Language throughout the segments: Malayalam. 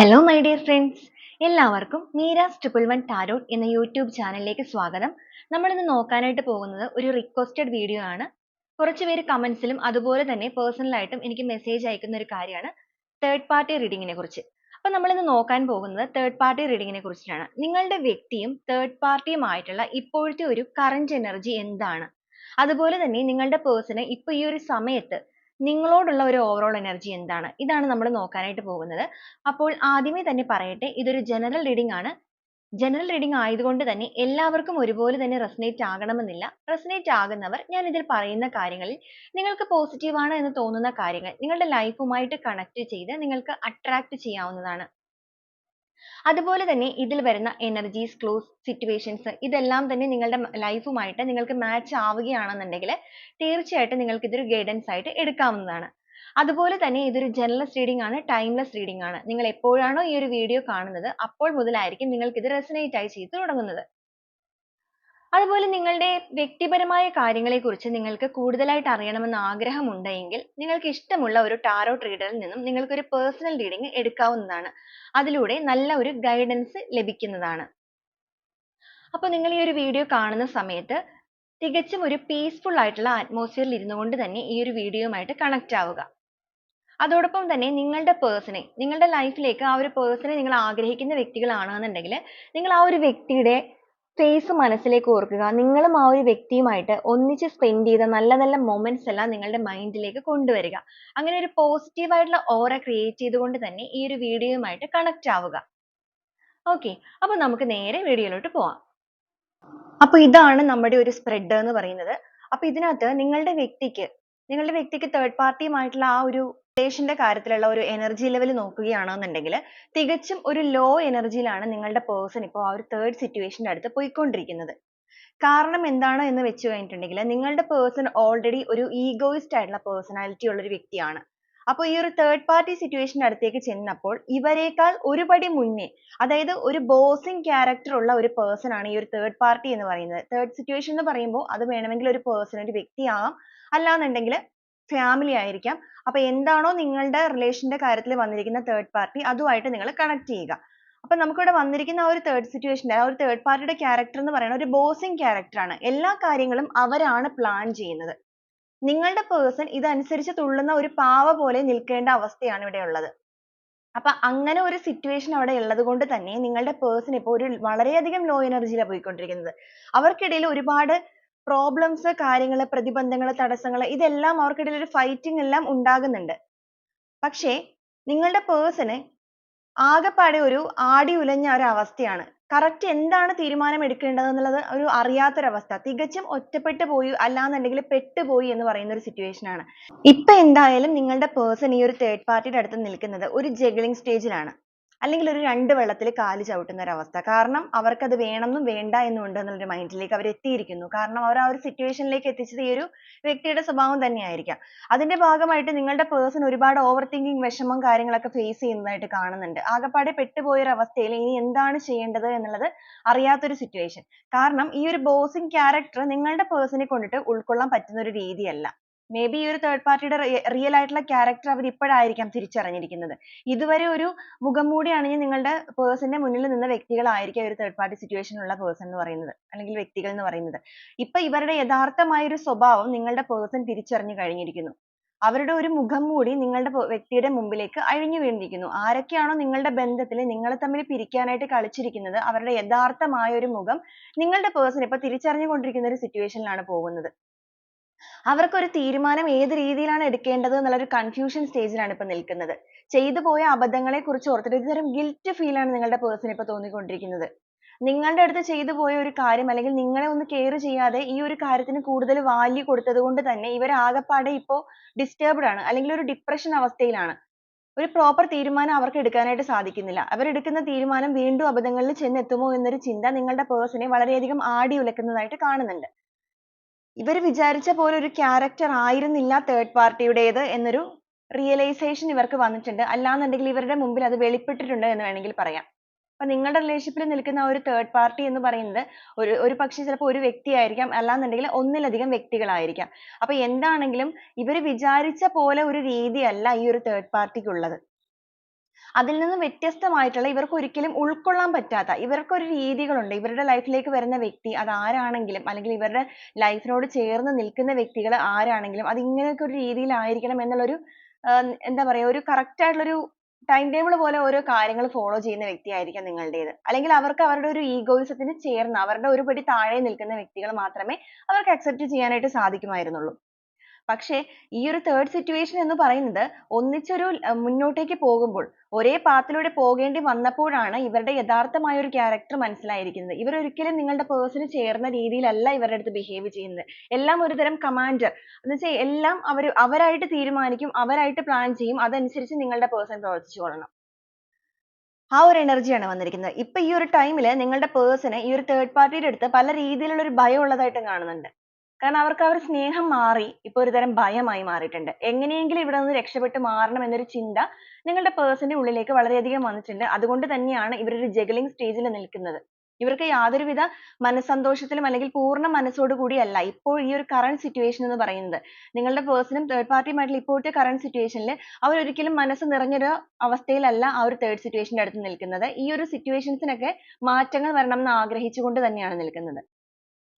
ഹലോ മൈ ഡിയർ ഫ്രണ്ട്സ് എല്ലാവർക്കും മീരാസ് ട്രിപ്പിൾ വൺ ടാരോട്ട് എന്ന യൂട്യൂബ് ചാനലിലേക്ക് സ്വാഗതം. നമ്മളിന്ന് നോക്കാനായിട്ട് പോകുന്നത് ഒരു റിക്വസ്റ്റഡ് വീഡിയോ ആണ്. കുറച്ച് പേര് കമൻസിലും അതുപോലെ തന്നെ പേഴ്സണലായിട്ടും എനിക്ക് മെസ്സേജ് അയക്കുന്ന ഒരു കാര്യമാണ്. തേർഡ് പാർട്ടി റീഡിങ്ങിനെ കുറിച്ച്. അപ്പോൾ നമ്മളിന്ന് നോക്കാൻ പോകുന്നത് തേർഡ് പാർട്ടി റീഡിങ്ങിനെ കുറിച്ചിട്ടാണ്. നിങ്ങളുടെ വ്യക്തിയും തേർഡ് പാർട്ടിയുമായിട്ടുള്ള ഇപ്പോഴത്തെ ഒരു കറന്റ് എനർജി എന്താണ്? അതുപോലെ തന്നെ നിങ്ങളുടെ പേഴ്സണ് ഇപ്പോൾ ഈ ഒരു സമയത്ത് നിങ്ങളോടുള്ള ഒരു ഓവറോൾ എനർജി എന്താണ്? ഇതാണ് നമ്മൾ നോക്കാനായിട്ട് പോകുന്നത്. അപ്പോൾ ആദ്യമേ തന്നെ പറയട്ടെ ഇതൊരു ജനറൽ റീഡിംഗ് ആണ്. ജനറൽ റീഡിംഗ് ആയതുകൊണ്ട് തന്നെ എല്ലാവർക്കും ഒരുപോലെ തന്നെ റെസനേറ്റ് ആകണമെന്നില്ല. റെസനേറ്റ് ആകുന്നവർ ഞാൻ ഇതിൽ പറയുന്ന കാര്യങ്ങളിൽ നിങ്ങൾക്ക് പോസിറ്റീവ് ആണ് എന്ന് തോന്നുന്ന കാര്യങ്ങൾ നിങ്ങളുടെ ലൈഫുമായിട്ട് കണക്ട് ചെയ്ത് നിങ്ങൾക്ക് അട്രാക്ട് ചെയ്യാവുന്നതാണ്. അതുപോലെ തന്നെ ഇതിൽ വരുന്ന എനർജീസ് ക്ലോസ് സിറ്റുവേഷൻസ് ഇതെല്ലാം തന്നെ നിങ്ങളുടെ ലൈഫുമായിട്ട് നിങ്ങൾക്ക് മാച്ച് ആവുകയാണെന്നുണ്ടെങ്കിൽ തീർച്ചയായിട്ടും നിങ്ങൾക്ക് ഇതൊരു ഗൈഡൻസ് ആയിട്ട് എടുക്കാവുന്നതാണ്. അതുപോലെ തന്നെ ഇതൊരു ജനറൽസ് റീഡിംഗ് ആണ് ടൈംലെസ് റീഡിംഗ് ആണ്. നിങ്ങൾ എപ്പോഴാണോ ഈ ഒരു വീഡിയോ കാണുന്നത് അപ്പോൾ മുതലായിരിക്കും നിങ്ങൾക്ക് ഇത് റെസനേറ്റ് ആയി ചെയ്തു തുടങ്ങുന്നത്. അതുപോലെ നിങ്ങളുടെ വ്യക്തിപരമായ കാര്യങ്ങളെക്കുറിച്ച് നിങ്ങൾക്ക് കൂടുതലായിട്ട് അറിയണമെന്ന് ആഗ്രഹമുണ്ടെങ്കിൽ നിങ്ങൾക്ക് ഇഷ്ടമുള്ള ഒരു ടാരോട്ട് റീഡറിൽ നിന്നും നിങ്ങൾക്ക് ഒരു പേഴ്സണൽ റീഡിംഗ് എടുക്കാവുന്നതാണ്. അതിലൂടെ നല്ല ഒരു ഗൈഡൻസ് ലഭിക്കുന്നതാണ്. അപ്പോൾ നിങ്ങൾ ഈ ഒരു വീഡിയോ കാണുന്ന സമയത്ത് തികച്ചും ഒരു പീസ്ഫുൾ ആയിട്ടുള്ള അറ്റ്മോസ്ഫിയറിൽ ഇരുന്നുകൊണ്ട് തന്നെ ഈ ഒരു വീഡിയോയുമായിട്ട് കണക്റ്റ് ആവുക. അതോടൊപ്പം തന്നെ നിങ്ങളുടെ പേഴ്സണെ നിങ്ങളുടെ ലൈഫിലേക്ക് ആ ഒരു പേഴ്സണെ നിങ്ങൾ ആഗ്രഹിക്കുന്ന വ്യക്തികളാണെന്നുണ്ടെങ്കിൽ നിങ്ങൾ ആ ഒരു വ്യക്തിയുടെ ഫേസ് മനസ്സിലേക്ക് ഓർക്കുക. നിങ്ങളും ആ ഒരു വ്യക്തിയുമായിട്ട് ഒന്നിച്ച് സ്പെൻഡ് ചെയ്ത നല്ല നല്ല മൊമെന്റ്സ് എല്ലാം നിങ്ങളുടെ മൈൻഡിലേക്ക് കൊണ്ടുവരിക. അങ്ങനെ ഒരു പോസിറ്റീവ് ആയിട്ടുള്ള ഓറ ക്രിയേറ്റ് ചെയ്തുകൊണ്ട് തന്നെ ഈ ഒരു വീഡിയോയുമായിട്ട് കണക്ട് ആവുക. ഓക്കെ അപ്പൊ നമുക്ക് നേരെ വീഡിയോയിലോട്ട് പോവാം. അപ്പൊ ഇതാണ് നമ്മുടെ ഒരു സ്പ്രെഡ് എന്ന് പറയുന്നത്. അപ്പൊ ഇതിനകത്ത് നിങ്ങളുടെ വ്യക്തിക്ക് നിങ്ങളുടെ വ്യക്തിക്ക് തേർഡ് പാർട്ടിയുമായിട്ടുള്ള ആ ഒരു റിലേഷന്റെ കാര്യത്തിലുള്ള ഒരു എനർജി ലെവൽ നോക്കുകയാണെന്നുണ്ടെങ്കിൽ തികച്ചും ഒരു ലോ എനർജിയിലാണ് നിങ്ങളുടെ പേഴ്സൺ ഇപ്പോൾ ആ ഒരു തേർഡ് ന്റെ അടുത്ത് പോയിക്കൊണ്ടിരിക്കുന്നത്. കാരണം എന്താണ് എന്ന് വെച്ച് കഴിഞ്ഞിട്ടുണ്ടെങ്കിൽ നിങ്ങളുടെ പേഴ്സൺ ഓൾറെഡി ഒരു ഈഗോയിസ്റ്റ് ആയിട്ടുള്ള പേഴ്സണാലിറ്റി ഉള്ള ഒരു വ്യക്തിയാണ്. അപ്പോൾ ഈ ഒരു തേർഡ് പാർട്ടി ന്റെ അടുത്തേക്ക് ചെന്നപ്പോൾ ഇവരെക്കാൾ ഒരു പടി മുന്നേ അതായത് ഒരു ബോസിംഗ് ക്യാരക്ടർ ഉള്ള ഒരു പേഴ്സൺ ആണ് ഈ ഒരു തേർഡ് പാർട്ടി എന്ന് പറയുന്നത്. തേർഡ് സിറ്റുവേഷൻ എന്ന് പറയുമ്പോൾ അത് വേണമെങ്കിൽ ഒരു പേഴ്സൺ ഒരു വ്യക്തിയാവാം അല്ലാന്നുണ്ടെങ്കിൽ ഫാമിലി ആയിരിക്കാം. അപ്പൊ എന്താണോ നിങ്ങളുടെ റിലേഷന്റെ കാര്യത്തിൽ വന്നിരിക്കുന്ന തേർഡ് പാർട്ടി അതുമായിട്ട് നിങ്ങൾ കണക്ട് ചെയ്യുക. അപ്പൊ നമുക്കിവിടെ വന്നിരിക്കുന്ന ആ ഒരു തേർഡ് സിറ്റുവേഷന്റെ ആ ഒരു തേർഡ് പാർട്ടിയുടെ ക്യാരക്ടർ എന്ന് പറയുന്നത് ഒരു ബോസിങ് ക്യാരക്ടർ ആണ്. എല്ലാ കാര്യങ്ങളും അവരാണ് പ്ലാൻ ചെയ്യുന്നത്. നിങ്ങളുടെ പേഴ്സൺ ഇതനുസരിച്ച് തുള്ളുന്ന ഒരു പാവ പോലെ നിൽക്കേണ്ട അവസ്ഥയാണ് ഇവിടെ ഉള്ളത്. അപ്പൊ അങ്ങനെ ഒരു സിറ്റുവേഷൻ അവിടെ ഉള്ളത് കൊണ്ട് തന്നെ നിങ്ങളുടെ പേഴ്സൺ ഇപ്പോൾ ഒരു വളരെയധികം ലോ എനർജിയിലാണ് പോയിക്കൊണ്ടിരിക്കുന്നത്. അവർക്കിടയിൽ ഒരുപാട് പ്രോബ്ലംസ് കാര്യങ്ങൾ പ്രതിബന്ധങ്ങൾ തടസ്സങ്ങൾ ഇതെല്ലാം അവർക്കിടയിൽ ഒരു ഫൈറ്റിംഗ് എല്ലാം ഉണ്ടാകുന്നുണ്ട്. പക്ഷേ നിങ്ങളുടെ പേഴ്സണ് ആകെപ്പാടെ ഒരു ആടി ഉലഞ്ഞ ഒരു അവസ്ഥയാണ്. കറക്റ്റ് എന്താണ് തീരുമാനം എടുക്കേണ്ടത് എന്നുള്ളത് ഒരു അറിയാത്തൊരവസ്ഥ. തികച്ചും ഒറ്റപ്പെട്ടു പോയി അല്ലാന്നുണ്ടെങ്കിൽ പെട്ടുപോയി എന്ന് പറയുന്ന ഒരു സിറ്റുവേഷൻ ആണ്. ഇപ്പൊ എന്തായാലും നിങ്ങളുടെ പേഴ്സൺ ഈ ഒരു തേർഡ് പാർട്ടിയുടെ അടുത്ത് നിൽക്കുന്നത് ഒരു ജഗ്ലിംഗ് സ്റ്റേജിലാണ് അല്ലെങ്കിൽ ഒരു രണ്ട് വെള്ളത്തിൽ കാൽ ചവിട്ടുന്ന ഒരു അവസ്ഥ. കാരണം അവർക്ക് അത് വേണമെന്നും വേണ്ട എന്നും ഉണ്ട് എന്നുള്ള മൈൻഡിലേക്ക് അവർ എത്തിയിരിക്കുന്നു. കാരണം അവർ ആ ഒരു സിറ്റുവേഷനിലേക്ക് എത്തിച്ചത് ഈ ഒരു വ്യക്തിയുടെ സ്വഭാവം തന്നെയായിരിക്കാം. അതിന്റെ ഭാഗമായിട്ട് നിങ്ങളുടെ പേഴ്സൺ ഒരുപാട് ഓവർ തിങ്കിങ് വിഷമം കാര്യങ്ങളൊക്കെ ഫേസ് ചെയ്യുന്നതായിട്ട് കാണുന്നുണ്ട്. ആകപ്പാടെ പെട്ടുപോയ ഒരു അവസ്ഥയിൽ ഇനി എന്താണ് ചെയ്യേണ്ടത് എന്നുള്ളത് അറിയാത്തൊരു സിറ്റുവേഷൻ കാരണം ഈ ഒരു ബോസിങ് ക്യാരക്ടർ നിങ്ങളുടെ പേഴ്സണെ കൊണ്ടിട്ട് ഉൾക്കൊള്ളാൻ പറ്റുന്ന ഒരു രീതിയല്ല. ബി ഈ ഒരു തേർഡ് പാർട്ടിയുടെ റിയൽ ആയിട്ടുള്ള ക്യാരക്ടർ അവർ ഇപ്പോഴായിരിക്കാം തിരിച്ചറിഞ്ഞിരിക്കുന്നത്. ഇതുവരെ ഒരു മുഖം മൂടി അണിഞ്ഞ് നിങ്ങളുടെ പേഴ്സന്റെ മുന്നിൽ നിന്ന വ്യക്തികളായിരിക്കാം ഒരു third തേർഡ് പാർട്ടി ഉള്ള പേഴ്സൺ എന്ന് പറയുന്നത്. അല്ലെങ്കിൽ വ്യക്തികൾ എന്ന് പറയുന്നത്. ഇപ്പൊ ഇവരുടെ യഥാർത്ഥമായ ഒരു സ്വഭാവം നിങ്ങളുടെ പേഴ്സൺ തിരിച്ചറിഞ്ഞു കഴിഞ്ഞിരിക്കുന്നു. അവരുടെ ഒരു മുഖം മൂടി നിങ്ങളുടെ വ്യക്തിയുടെ മുമ്പിലേക്ക് അഴിഞ്ഞു വീണിരിക്കുന്നു. ആരൊക്കെയാണോ നിങ്ങളുടെ ബന്ധത്തിൽ നിങ്ങളെ തമ്മിൽ പിരിക്കാനായിട്ട് കളിച്ചിരിക്കുന്നത് അവരുടെ യഥാർത്ഥമായ ഒരു മുഖം നിങ്ങളുടെ പേഴ്സൺ തിരിച്ചറിഞ്ഞു കൊണ്ടിരിക്കുന്ന ഒരു സിറ്റുവേഷനിലാണ് പോകുന്നത്. അവർക്ക് ഒരു തീരുമാനം ഏത് രീതിയിലാണ് എടുക്കേണ്ടത് എന്നുള്ള ഒരു കൺഫ്യൂഷൻ സ്റ്റേജിലാണ് ഇപ്പൊ നിൽക്കുന്നത്. ചെയ്തു പോയ അബദ്ധങ്ങളെ കുറിച്ച് ഓർത്തിട്ട് ഒരുതരം ഗിൽറ്റ് ഫീൽ ആണ് നിങ്ങളുടെ പേഴ്സൺ ഇപ്പൊ തോന്നിക്കൊണ്ടിരിക്കുന്നത്. നിങ്ങളുടെ അടുത്ത് ചെയ്തു പോയ ഒരു കാര്യം അല്ലെങ്കിൽ നിങ്ങളെ ഒന്ന് കെയർ ചെയ്യാതെ ഈ ഒരു കാര്യത്തിന് കൂടുതൽ വാല്യൂ കൊടുത്തത് കൊണ്ട് തന്നെ ഇവർ ആകെപ്പാടെ ഇപ്പോ ഡിസ്റ്റർബ്ഡ് ആണ് അല്ലെങ്കിൽ ഒരു ഡിപ്രഷൻ അവസ്ഥയിലാണ്. ഒരു പ്രോപ്പർ തീരുമാനം അവർക്ക് എടുക്കാനായിട്ട് സാധിക്കുന്നില്ല. അവർ എടുക്കുന്ന തീരുമാനം വീണ്ടും അബദ്ധങ്ങളിൽ ചെന്നെത്തുമോ എന്നൊരു ചിന്ത നിങ്ങളുടെ പേഴ്സണെ വളരെയധികം ആടി ഉലക്കുന്നതായിട്ട് കാണുന്നുണ്ട്. ഇവർ വിചാരിച്ച പോലെ ഒരു ക്യാരക്ടർ ആയിരുന്നില്ല തേർഡ് പാർട്ടിയുടേത് എന്നൊരു റിയലൈസേഷൻ ഇവർക്ക് വന്നിട്ടുണ്ട്. അല്ലാന്നുണ്ടെങ്കിൽ ഇവരുടെ മുമ്പിൽ അത് വെളിപ്പെട്ടിട്ടുണ്ട് എന്ന് വേണമെങ്കിൽ പറയാം. അപ്പൊ നിങ്ങളുടെ റിലേഷൻഷിപ്പിൽ നിൽക്കുന്ന ഒരു തേർഡ് പാർട്ടി എന്ന് പറയുന്നത് ഒരു ഒരു പക്ഷേ ചിലപ്പോൾ ഒരു വ്യക്തിയായിരിക്കാം. അല്ലാന്നുണ്ടെങ്കിൽ ഒന്നിലധികം വ്യക്തികളായിരിക്കാം. അപ്പൊ എന്താണെങ്കിലും ഇവർ വിചാരിച്ച പോലെ ഒരു രീതിയല്ല ഈ ഒരു തേർഡ് പാർട്ടിക്ക് ഉള്ളത് അതിൽ നിന്ന് വ്യത്യസ്തമായിട്ടുള്ള ഇവർക്ക് ഒരിക്കലും ഉൾക്കൊള്ളാൻ പറ്റാത്ത ഇവർക്ക് ഒരു രീതികളുണ്ട്. ഇവരുടെ ലൈഫിലേക്ക് വരുന്ന വ്യക്തി അത് ആരാണെങ്കിലും അല്ലെങ്കിൽ ഇവരുടെ ലൈഫിനോട് ചേർന്ന് നിൽക്കുന്ന വ്യക്തികൾ ആരാണെങ്കിലും അത് ഇങ്ങനെയൊക്കെ ഒരു രീതിയിലായിരിക്കണം എന്നുള്ളൊരു എന്താ പറയുക ഒരു correct ആയിട്ടുള്ളൊരു ടൈം ടേബിൾ പോലെ ഓരോ കാര്യങ്ങൾ ഫോളോ ചെയ്യുന്ന വ്യക്തിയായിരിക്കാം നിങ്ങളുടേത്. അല്ലെങ്കിൽ അവർക്ക് അവരുടെ ഒരു ഈഗോയിസത്തിന് ചേർന്ന് അവരുടെ ഒരു പടി താഴെ നിൽക്കുന്ന വ്യക്തികൾ മാത്രമേ അവർക്ക് അക്സെപ്റ്റ് ചെയ്യാനായിട്ട് സാധിക്കുമായിരുന്നുള്ളൂ. പക്ഷേ ഈ ഒരു തേർഡ് സിറ്റുവേഷൻ എന്ന് പറയുന്നത് ഒന്നിച്ചൊരു മുന്നോട്ടേക്ക് പോകുമ്പോൾ ഒരേ പാത്തിലൂടെ പോകേണ്ടി വന്നപ്പോഴാണ് ഇവരുടെ യഥാർത്ഥമായ ഒരു ക്യാരക്ടർ മനസ്സിലായിരിക്കുന്നത്. ഇവർ ഒരിക്കലും നിങ്ങളുടെ പേഴ്സണ് ചേർന്ന രീതിയിലല്ല ഇവരുടെ അടുത്ത് ബിഹേവ് ചെയ്യുന്നത്. എല്ലാം ഒരുതരം കമാൻഡർ എന്ന് വെച്ചാൽ എല്ലാം അവർ അവരായിട്ട് തീരുമാനിക്കും അവരായിട്ട് പ്ലാൻ ചെയ്യും അതനുസരിച്ച് നിങ്ങളുടെ പേഴ്സൺ പ്രവർത്തിച്ചു കൊള്ളണം. ആ ഒരു എനർജിയാണ് വന്നിരിക്കുന്നത്. ഇപ്പൊ ഈ ഒരു ടൈമിൽ നിങ്ങളുടെ പേഴ്സണ് ഈ ഒരു തേർഡ് പാർട്ടിയുടെ അടുത്ത് പല രീതിയിലുള്ള ഒരു ഭയം ഉള്ളതായിട്ടും കാണുന്നുണ്ട്. കാരണം അവർക്ക് അവരുടെ സ്നേഹം മാറി ഇപ്പൊ ഒരുതരം ഭയമായി മാറിയിട്ടുണ്ട്. എങ്ങനെയെങ്കിലും ഇവിടെ നിന്ന് രക്ഷപ്പെട്ട് മാറണം എന്നൊരു ചിന്ത നിങ്ങളുടെ പേഴ്സന്റെ ഉള്ളിലേക്ക് വളരെയധികം വന്നിട്ടുണ്ട്. അതുകൊണ്ട് തന്നെയാണ് ഇവർ ഒരു ജഗലിംഗ് സ്റ്റേജിൽ നിൽക്കുന്നത്. ഇവർക്ക് യാതൊരുവിധ മനസ്സന്തോഷത്തിലും അല്ലെങ്കിൽ പൂർണ മനസ്സോട് കൂടിയല്ല ഇപ്പോൾ ഈ ഒരു current situation എന്ന് പറയുന്നത്. നിങ്ങളുടെ പേഴ്സണും തേർഡ് പാർട്ടിയുമായിട്ടുള്ള ഇപ്പോഴത്തെ current situation ൽ അവർ ഒരിക്കലും മനസ്സ് നിറഞ്ഞൊരു അവസ്ഥയിലല്ല ആ ഒരു തേർഡ് സിറ്റുവേഷന്റെ അടുത്ത് നിൽക്കുന്നത്. ഈ ഒരു സിറ്റുവേഷൻസിനൊക്കെ മാറ്റങ്ങൾ വരണം എന്ന് ആഗ്രഹിച്ചുകൊണ്ട് തന്നെയാണ് നിൽക്കുന്നത്.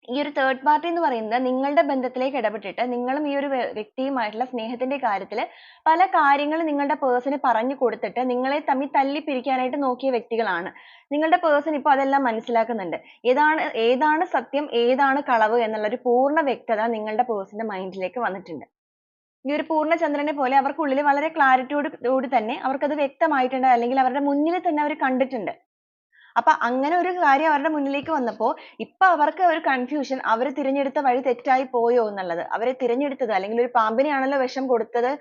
ഈ ഒരു തേർഡ് പാർട്ടി എന്ന് പറയുന്നത് നിങ്ങളുടെ ബന്ധത്തിലേക്ക് ഇടപെട്ടിട്ട് നിങ്ങളും ഈ ഒരു വ്യക്തിയുമായിട്ടുള്ള സ്നേഹത്തിന്റെ കാര്യത്തിൽ പല കാര്യങ്ങളും നിങ്ങളുടെ പേഴ്സണിൽ പറഞ്ഞു കൊടുത്തിട്ട് നിങ്ങളെ തമ്മിൽ തല്ലി പിരിക്കാനായിട്ട് നോക്കിയ വ്യക്തികളാണ്. നിങ്ങളുടെ പേഴ്സൺ ഇപ്പോൾ അതെല്ലാം മനസ്സിലാക്കുന്നുണ്ട്. ഏതാണ് ഏതാണ് സത്യം ഏതാണ് കളവ് എന്നുള്ള ഒരു പൂർണ വ്യക്തത നിങ്ങളുടെ പേഴ്സന്റെ മൈൻഡിലേക്ക് വന്നിട്ടുണ്ട്. ഈ ഒരു പൂർണ ചന്ദ്രനെ പോലെ അവർക്കുള്ളിൽ വളരെ ക്ലാരിറ്റിയോട് കൂടി തന്നെ അവർക്കത് വ്യക്തമായിട്ടുണ്ട് അല്ലെങ്കിൽ അവരുടെ മുന്നിൽ തന്നെ അവർ കണ്ടിട്ടുണ്ട്. അപ്പൊ അങ്ങനെ ഒരു കാര്യം അവരുടെ മുന്നിലേക്ക് വന്നപ്പോ ഇപ്പൊ അവർക്ക് ഒരു confusion അവർ തിരഞ്ഞെടുത്ത വഴി തെറ്റായി പോയോ എന്നുള്ളത്. അവരെ തിരഞ്ഞെടുത്തത് അല്ലെങ്കിൽ ഒരു പാമ്പിനെയാണല്ലോ വിഷം കൊടുത്തത്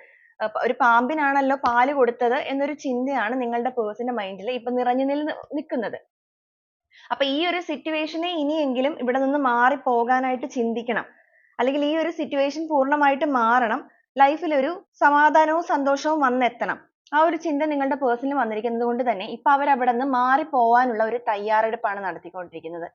ഒരു പാമ്പിനാണല്ലോ പാൽ കൊടുത്തത് എന്നൊരു ചിന്തയാണ് നിങ്ങളുടെ person മൈൻഡിൽ ഇപ്പൊ നിറഞ്ഞു നിൽക്കുന്നത്. അപ്പൊ ഈ ഒരു സിറ്റുവേഷനെ ഇനിയെങ്കിലും ഇവിടെ നിന്ന് മാറി പോകാനായിട്ട് ചിന്തിക്കണം. അല്ലെങ്കിൽ ഈ ഒരു സിറ്റുവേഷൻ പൂർണമായിട്ട് മാറണം. ലൈഫിൽ ഒരു സമാധാനവും സന്തോഷവും വന്നെത്തണം. ആ ഒരു ചിന്ത നിങ്ങളുടെ പേഴ്സണൽ വന്നിരിക്കുന്നത് കൊണ്ട് തന്നെ ഇപ്പൊ അവർ അവിടെ നിന്ന് മാറി പോവാനുള്ള ഒരു തയ്യാറെടുപ്പാണ് നടത്തിക്കൊണ്ടിരിക്കുന്നത്.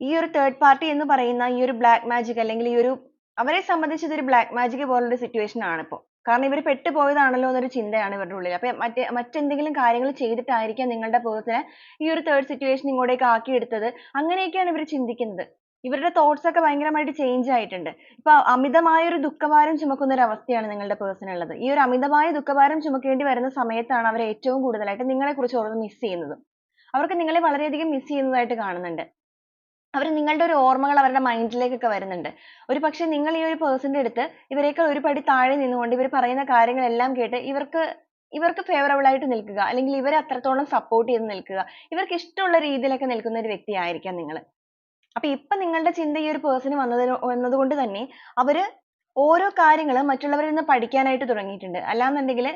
ഈ ഒരു തേർഡ് പാർട്ടി എന്ന് പറയുന്ന ഈ ഒരു ബ്ലാക്ക് മാജിക് അല്ലെങ്കിൽ ഈ ഒരു അവരെ സംബന്ധിച്ച് ഇതൊരു ബ്ലാക്ക് മാജിക് പോലുള്ള സിറ്റുവേഷൻ ആണ് ഇപ്പൊ. കാരണം ഇവർ പെട്ടുപോയതാണല്ലോ എന്നൊരു ചിന്തയാണ് ഇവരുടെ ഉള്ളിൽ അപ്പൊ മറ്റേ മറ്റെന്തെങ്കിലും കാര്യങ്ങൾ ചെയ്തിട്ടായിരിക്കാം നിങ്ങളുടെ പേഴ്സണെ ഈ ഒരു തേർഡ് സിറ്റുവേഷൻ ഇങ്ങോട്ടേക്ക് ആക്കിയെടുത്തത്. അങ്ങനെയൊക്കെയാണ് ഇവർ ചിന്തിക്കുന്നത്. ഇവരുടെ thoughts ഒക്കെ ഭയങ്കരമായിട്ട് ചേഞ്ച് ആയിട്ടുണ്ട്. ഇപ്പൊ അമിതമായ ഒരു ദുഃഖഭാരം ചുമക്കുന്ന ഒരു അവസ്ഥയാണ് നിങ്ങളുടെ person ഉള്ളത്. ഈ ഒരു അമിതമായ ദുഃഖഭാരം ചുമക്കേണ്ടി വരുന്ന സമയത്താണ് അവർ ഏറ്റവും കൂടുതലായിട്ട് നിങ്ങളെ കുറിച്ച് ഓർത്ത് miss ചെയ്യുന്നത്. അവർക്ക് നിങ്ങളെ വളരെയധികം miss ചെയ്യുന്നതായിട്ട് കാണുന്നുണ്ട്. അവർ നിങ്ങളുടെ ഒരു ഓർമ്മകൾ അവരുടെ മൈൻഡിലേക്കൊക്കെ ലേക്കൊക്കെ വരുന്നുണ്ട്. ഒരു പക്ഷേ നിങ്ങൾ ഈ ഒരു പേഴ്സന്റെ ന്റെ അടുത്ത് ഇവരെക്കാൾ ഒരു പടി താഴെ നിന്നുകൊണ്ട് ഇവർ പറയുന്ന കാര്യങ്ങളെല്ലാം കേട്ട് ഇവർക്ക് ഇവർക്ക് ഫേവറബിൾ ആയിട്ട് നിൽക്കുക. അല്ലെങ്കിൽ ഇവരെ അത്രത്തോളം സപ്പോർട്ട് ചെയ്ത് നിൽക്കുക. ഇവർക്ക് ഇഷ്ടമുള്ള രീതിയിലൊക്കെ നിൽക്കുന്ന ഒരു വ്യക്തിയായിരിക്കാം നിങ്ങൾ അപ്പൊ ഇപ്പൊ നിങ്ങളുടെ ചിന്ത ഈ ഒരു പേഴ്സൺ വന്നത് വന്നതുകൊണ്ട് തന്നെ അവർ ഓരോ കാര്യങ്ങൾ മറ്റുള്ളവരിൽ നിന്ന് പഠിക്കാനായിട്ട് തുടങ്ങിയിട്ടുണ്ട്. അല്ലാന്നുണ്ടെങ്കിൽ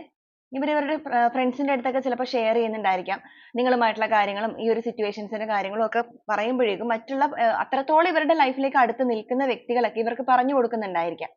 ഇവർ ഇവരുടെ friends ന്റെ അടുത്തൊക്കെ ചിലപ്പോൾ ഷെയർ ചെയ്യുന്നുണ്ടായിരിക്കാം. നിങ്ങളുമായിട്ടുള്ള കാര്യങ്ങളും ഈ ഒരു സിറ്റുവേഷൻസിന്റെ ന്റെ കാര്യങ്ങളും ഒക്കെ പറയുമ്പോഴേക്കും മറ്റുള്ള അത്രത്തോളം ഇവരുടെ ലൈഫിലേക്ക് ലേക്ക് അടുത്ത് നിൽക്കുന്ന വ്യക്തികളൊക്കെ ഇവർക്ക് പറഞ്ഞു കൊടുക്കുന്നുണ്ടായിരിക്കാം.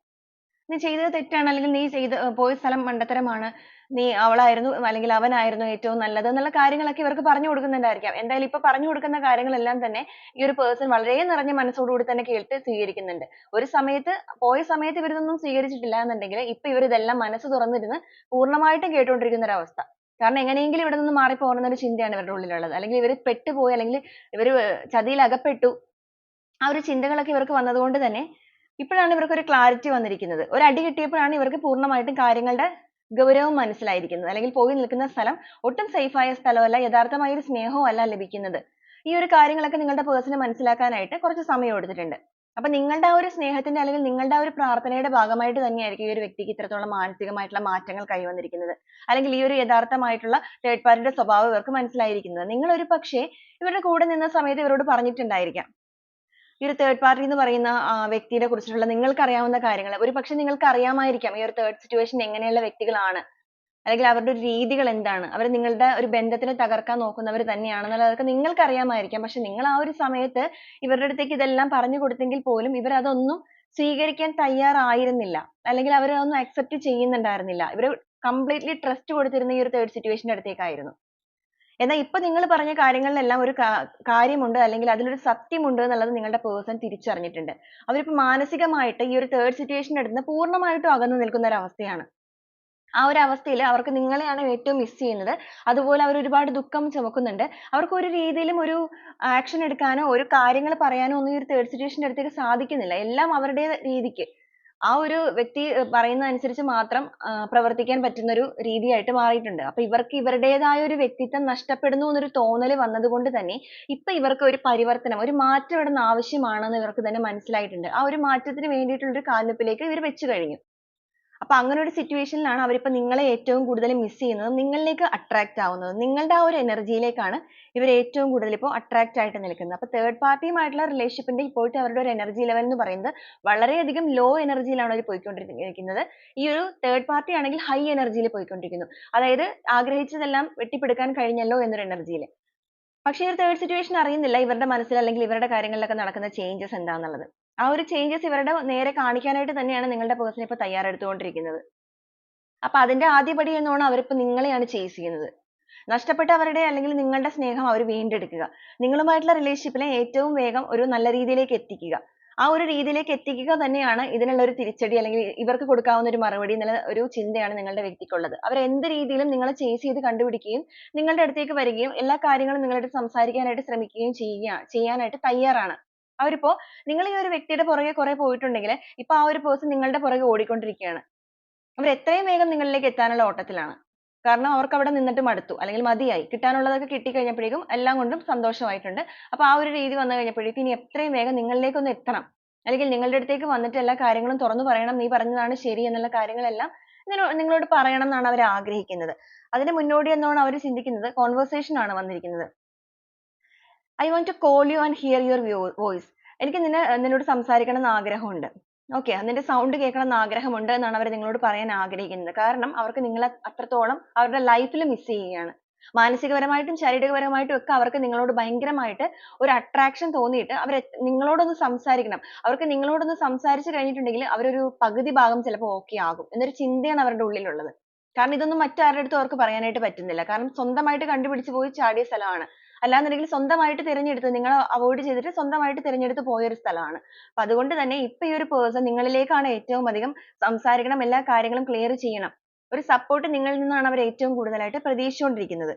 നീ ചെയ്തത് തെറ്റാണ്. അല്ലെങ്കിൽ നീ ചെയ്ത പോയ സ്ഥലം മണ്ടത്തരമാണ്. നീ അവളായിരുന്നു അല്ലെങ്കിൽ അവനായിരുന്നു ഏറ്റവും നല്ലത് എന്നുള്ള കാര്യങ്ങളൊക്കെ ഇവർക്ക് പറഞ്ഞു കൊടുക്കുന്നുണ്ടായിരിക്കാം. എന്തായാലും ഇപ്പൊ പറഞ്ഞു കൊടുക്കുന്ന കാര്യങ്ങളെല്ലാം തന്നെ ഈ ഒരു പേഴ്സൺ വളരെ നിറഞ്ഞ മനസ്സോടുകൂടി തന്നെ കേട്ട് സ്വീകരിക്കുന്നുണ്ട്. ഒരു സമയത്ത് പോയ സമയത്ത് ഇവരിതൊന്നും സ്വീകരിച്ചിട്ടില്ല എന്നുണ്ടെങ്കിൽ ഇപ്പൊ ഇവർ ഇതെല്ലാം മനസ്സ് തുറന്നിരുന്ന് പൂർണമായിട്ടും കേട്ടുകൊണ്ടിരിക്കുന്ന ഒരു അവസ്ഥ കാരണം എങ്ങനെയെങ്കിലും ഇവിടെ നിന്ന് മാറി പോകണം എന്നൊരു ചിന്തയാണ് ഇവരുടെ ഉള്ളിലുള്ളത്. അല്ലെങ്കിൽ ഇവർ പെട്ടുപോയി അല്ലെങ്കിൽ ഇവർ ചതിയിൽ അകപ്പെട്ടു. ആ ഒരു ചിന്തകളൊക്കെ ഇവർക്ക് വന്നതുകൊണ്ട് തന്നെ ഇപ്പോഴാണ് ഇവർക്ക് ഒരു ക്ലാരിറ്റി വന്നിരിക്കുന്നത്. ഒരു അടി കിട്ടിയപ്പോഴാണ് ഇവർക്ക് പൂർണമായിട്ടും കാര്യങ്ങളുടെ ഗൗരവം മനസ്സിലായിരിക്കുന്നത്. അല്ലെങ്കിൽ പോയി നിൽക്കുന്ന സ്ഥലം ഒട്ടും safe ആയ സ്ഥലമല്ല യഥാർത്ഥമായ ഒരു സ്നേഹവും അല്ല ലഭിക്കുന്നത്. ഈ ഒരു കാര്യങ്ങളൊക്കെ നിങ്ങളുടെ person മനസ്സിലാക്കാനായിട്ട് കുറച്ച് സമയം എടുത്തിട്ടുണ്ട്. അപ്പൊ നിങ്ങളുടെ ആ ഒരു സ്നേഹത്തിന്റെ അല്ലെങ്കിൽ നിങ്ങളുടെ ആ ഒരു പ്രാർത്ഥനയുടെ ഭാഗമായിട്ട് തന്നെയായിരിക്കും ഈ ഒരു വ്യക്തിക്ക് ഇത്രത്തോളം മാനസികമായിട്ടുള്ള മാറ്റങ്ങൾ കൈവന്നിരിക്കുന്നത്. അല്ലെങ്കിൽ ഈ ഒരു യഥാർത്ഥമായിട്ടുള്ള തേർഡ് പാർട്ടിയുടെ സ്വഭാവം ഇവർക്ക് മനസ്സിലായിരിക്കുന്നത്. നിങ്ങൾ പക്ഷേ ഇവരുടെ കൂടെ നിന്ന സമയത്ത് ഇവരോട് പറഞ്ഞിട്ടുണ്ടായിരിക്കാം. ഈ ഒരു third party എന്ന് പറയുന്ന വ്യക്തിയെ കുറിച്ചിട്ടുള്ള നിങ്ങൾക്ക് അറിയാവുന്ന കാര്യങ്ങൾ. ഒരുപക്ഷേ നിങ്ങൾക്ക് അറിയാമായിരിക്കാം ഈ ഒരു third situation എങ്ങനെയുള്ള വ്യക്തികളാണ്. അല്ലെങ്കിൽ അവരുടെ ഒരു രീതികൾ എന്താണ്. അവർ നിങ്ങളുടെ ഒരു ബന്ധത്തിനെ തകർക്കാൻ നോക്കുന്നവർ തന്നെയാണെന്നുള്ളതൊക്കെ നിങ്ങൾക്ക് അറിയാമായിരിക്കാം പക്ഷേ നിങ്ങൾ ആ ഒരു സമയത്ത് ഇവരുടെ അടുത്തേക്ക് ഇതെല്ലാം പറഞ്ഞു കൊടുത്തെങ്കിൽ പോലും ഇവർ അതൊന്നും സ്വീകരിക്കാൻ തയ്യാറായിരുന്നില്ല. അല്ലെങ്കിൽ അവർ അതൊന്നും accept ചെയ്യുന്നുണ്ടായിരുന്നില്ല. ഇവർ completely trust കൊടുത്തിരുന്നത് ഈ ഒരു third situation ന്റെ അടുത്തേക്കായിരുന്നു. എന്നാൽ ഇപ്പൊ നിങ്ങൾ പറഞ്ഞ കാര്യങ്ങളിലെല്ലാം ഒരു കാര്യമുണ്ട് അല്ലെങ്കിൽ അതിലൊരു സത്യമുണ്ട് എന്നുള്ളത് നിങ്ങളുടെ പേഴ്സൺ തിരിച്ചറിഞ്ഞിട്ടുണ്ട്. അവരിപ്പോ മാനസികമായിട്ട് ഈ ഒരു തേർഡ് സിറ്റുവേഷന്റെ അടുത്ത് നിന്ന് പൂർണമായിട്ടും അകന്നു നിൽക്കുന്ന ഒരു അവസ്ഥയാണ്. ആ ഒരു അവസ്ഥയിൽ അവർക്ക് നിങ്ങളെയാണ് ഏറ്റവും മിസ് ചെയ്യുന്നത്. അതുപോലെ അവർ ഒരുപാട് ദുഃഖം ചുമക്കുന്നുണ്ട്. അവർക്ക് ഒരു രീതിയിലും ഒരു ആക്ഷൻ എടുക്കാനോ ഒരു കാര്യങ്ങൾ പറയാനോ ഒന്നും ഈ ഒരു തേർഡ് സിറ്റുവേഷന്റെ അടുത്തേക്ക് സാധിക്കുന്നില്ല. എല്ലാം അവരുടെ രീതിക്ക്. ആ ഒരു വ്യക്തി പറയുന്ന അനുസരിച്ച് മാത്രം പ്രവർത്തിക്കാൻ പറ്റുന്ന ഒരു രീതിയായിട്ട് മാറിയിട്ടുണ്ട്. അപ്പൊ ഇവർക്ക് ഇവരുടേതായ ഒരു വ്യക്തിത്വം നഷ്ടപ്പെടുന്നു എന്നൊരു തോന്നൽ വന്നതുകൊണ്ട് തന്നെ ഇപ്പൊ ഇവർക്ക് ഒരു പരിവർത്തനം ഒരു മാറ്റം ഇവിടുന്ന് ആവശ്യമാണെന്ന് ഇവർക്ക് തന്നെ മനസ്സിലായിട്ടുണ്ട്. ആ ഒരു മാറ്റത്തിന് വേണ്ടിയിട്ടുള്ള ഒരു കാൽവെപ്പിലേക്ക് ഇവർ വെച്ച് കഴിഞ്ഞു. അപ്പൊ അങ്ങനെ ഒരു സിറ്റുവേഷനിലാണ് അവരിപ്പോ നിങ്ങളെ ഏറ്റവും കൂടുതൽ മിസ് ചെയ്യുന്നത്. നിങ്ങളിലേക്ക് അട്രാക്ട് ആവുന്നത്. നിങ്ങളുടെ ആ ഒരു എനർജിയിലേക്കാണ് ഇവർ ഏറ്റവും കൂടുതൽ ഇപ്പോൾ അട്രാക്ട് ആയിട്ട് നിൽക്കുന്നത്. അപ്പൊ തേർഡ് പാർട്ടിയുമായിട്ടുള്ള റിലേഷൻഷിപ്പിന്റെ ഇപ്പോഴത്തെ അവരുടെ ഒരു എനർജി ലെവൽ എന്ന് പറയുന്നത് വളരെയധികം ലോ എനർജിയിലാണ് അവർ പോയിക്കൊണ്ടിരിക്കുന്നത്. ഈ ഒരു തേർഡ് പാർട്ടി ആണെങ്കിൽ ഹൈ എനർജിയിൽ പോയിക്കൊണ്ടിരിക്കുന്നു. അതായത് ആഗ്രഹിച്ചതെല്ലാം വെട്ടിപ്പിടുക്കാൻ കഴിഞ്ഞല്ലോ എന്നൊരു എനർജിയിൽ പക്ഷേ ഈ ഒരു തേർഡ് സിറ്റുവേഷൻ അറിയുന്നില്ല. ഇവരുടെ മനസ്സിൽ അല്ലെങ്കിൽ ഇവരുടെ കാര്യങ്ങളിലൊക്കെ നടക്കുന്ന ചേഞ്ചസ് എന്താണെന്നുള്ളത് ആ ഒരു ചേഞ്ചസ് ഇവരുടെ നേരെ കാണിക്കാനായിട്ട് തന്നെയാണ് നിങ്ങളുടെ പേഴ്സൺ ഇപ്പോൾ തയ്യാറെടുത്തുകൊണ്ടിരിക്കുന്നത്. അപ്പൊ അതിന്റെ ആദ്യപടി എന്നോണം അവരിപ്പോ നിങ്ങളെയാണ് ചേസ് ചെയ്യുന്നത്. നഷ്ടപ്പെട്ട അവരുടെ അല്ലെങ്കിൽ നിങ്ങളുടെ സ്നേഹം അവർ വീണ്ടെടുക്കുക. നിങ്ങളുമായിട്ടുള്ള റിലേഷൻഷിപ്പിനെ ഏറ്റവും വേഗം ഒരു നല്ല രീതിയിലേക്ക് എത്തിക്കുക. ആ ഒരു രീതിയിലേക്ക് എത്തിക്കുക തന്നെയാണ് ഇതിനുള്ള ഒരു തിരിച്ചടി അല്ലെങ്കിൽ ഇവർക്ക് കൊടുക്കാവുന്ന ഒരു മറുപടി എന്നുള്ള ഒരു ചിന്തയാണ് നിങ്ങളുടെ വ്യക്തിക്കുള്ളത്. അവർ എന്ത് രീതിയിലും നിങ്ങളെ ചേസ് ചെയ്ത് കണ്ടുപിടിക്കുകയും നിങ്ങളുടെ അടുത്തേക്ക് വരികയും എല്ലാ കാര്യങ്ങളും നിങ്ങളുടെ സംസാരിക്കാനായിട്ട് ശ്രമിക്കുകയും ചെയ്യുക ചെയ്യാനായിട്ട് തയ്യാറാണ്. അവരിപ്പോ നിങ്ങൾ ഈ ഒരു വ്യക്തിയുടെ പുറകെ കുറെ പോയിട്ടുണ്ടെങ്കിൽ ഇപ്പൊ ആ ഒരു person നിങ്ങളുടെ പുറകെ ഓടിക്കൊണ്ടിരിക്കുകയാണ്. അവർ എത്രയും വേഗം നിങ്ങളിലേക്ക് എത്താനുള്ള ഓട്ടത്തിലാണ്. കാരണം അവർക്ക് അവിടെ നിന്നിട്ട് മടുത്തു. അല്ലെങ്കിൽ മതിയായി. കിട്ടാനുള്ളതൊക്കെ കിട്ടി കഴിഞ്ഞപ്പോഴേക്കും എല്ലാം കൊണ്ടും സന്തോഷമായിട്ടുണ്ട്. അപ്പൊ ആ ഒരു രീതി വന്നു കഴിഞ്ഞപ്പോഴേക്കും ഇനി എത്രയും വേഗം നിങ്ങളിലേക്ക് ഒന്ന് എത്തണം. അല്ലെങ്കിൽ നിങ്ങളുടെ അടുത്തേക്ക് വന്നിട്ട് എല്ലാ കാര്യങ്ങളും തുറന്നു പറയണം. നീ പറഞ്ഞതാണ് ശരി എന്നുള്ള കാര്യങ്ങളെല്ലാം നിങ്ങളോട് പറയണം എന്നാണ് അവർ ആഗ്രഹിക്കുന്നത്. അതിന് മുന്നോടി എന്നോണം അവർ ചിന്തിക്കുന്നത്. conversation ആണ് വന്നിരിക്കുന്നത്. I want to call you and hear your voice എനിക്ക് നിന്നെ നിന്നോട് സംസാരിക്കണം എന്ന് ആഗ്രഹമുണ്ട്. ഓക്കെ നിന്റെ സൗണ്ട് കേൾക്കണം എന്ന് ആഗ്രഹമുണ്ട് എന്നാണ് അവർ നിങ്ങളോട് പറയാൻ ആഗ്രഹിക്കുന്നത്. കാരണം അവർക്ക് നിങ്ങളെ അത്രത്തോളം അവരുടെ ലൈഫിൽ മിസ് ചെയ്യുകയാണ്. മാനസികപരമായിട്ടും ശാരീരികപരമായിട്ടും ഒക്കെ അവർക്ക് നിങ്ങളോട് ഭയങ്കരമായിട്ട് ഒരു അട്രാക്ഷൻ തോന്നിയിട്ട് അവർ നിങ്ങളോടൊന്ന് സംസാരിക്കണം. അവർക്ക് നിങ്ങളോടൊന്ന് സംസാരിച്ചു കഴിഞ്ഞിട്ടുണ്ടെങ്കിൽ അവരൊരു പകുതി ഭാഗം ചിലപ്പോൾ ഓക്കെ ആകും എന്നൊരു ചിന്തയാണ് അവരുടെ ഉള്ളിലുള്ളത്. കാരണം ഇതൊന്നും മറ്റാരുടെ അടുത്തും അവർക്ക് പറയാനായിട്ട് പറ്റുന്നില്ല. കാരണം സ്വന്തമായിട്ട് കണ്ടുപിടിച്ച് പോയി ചാടിയ സ്ഥലമാണ്. അല്ലാന്നുണ്ടെങ്കിൽ സ്വന്തമായിട്ട് തിരഞ്ഞെടുത്ത് നിങ്ങൾ അവോയ്ഡ് ചെയ്തിട്ട് സ്വന്തമായിട്ട് തിരഞ്ഞെടുത്ത് പോയ ഒരു സ്ഥലമാണ്. അപ്പൊ അതുകൊണ്ട് തന്നെ ഇപ്പൊ ഈ ഒരു person നിങ്ങളിലേക്കാണ് ഏറ്റവും അധികം സംസാരിക്കണം എല്ലാ കാര്യങ്ങളും ക്ലിയർ ചെയ്യണം. ഒരു സപ്പോർട്ട് നിങ്ങളിൽ നിന്നാണ് അവർ ഏറ്റവും കൂടുതലായിട്ട് പ്രതീക്ഷിച്ചുകൊണ്ടിരിക്കുന്നത്.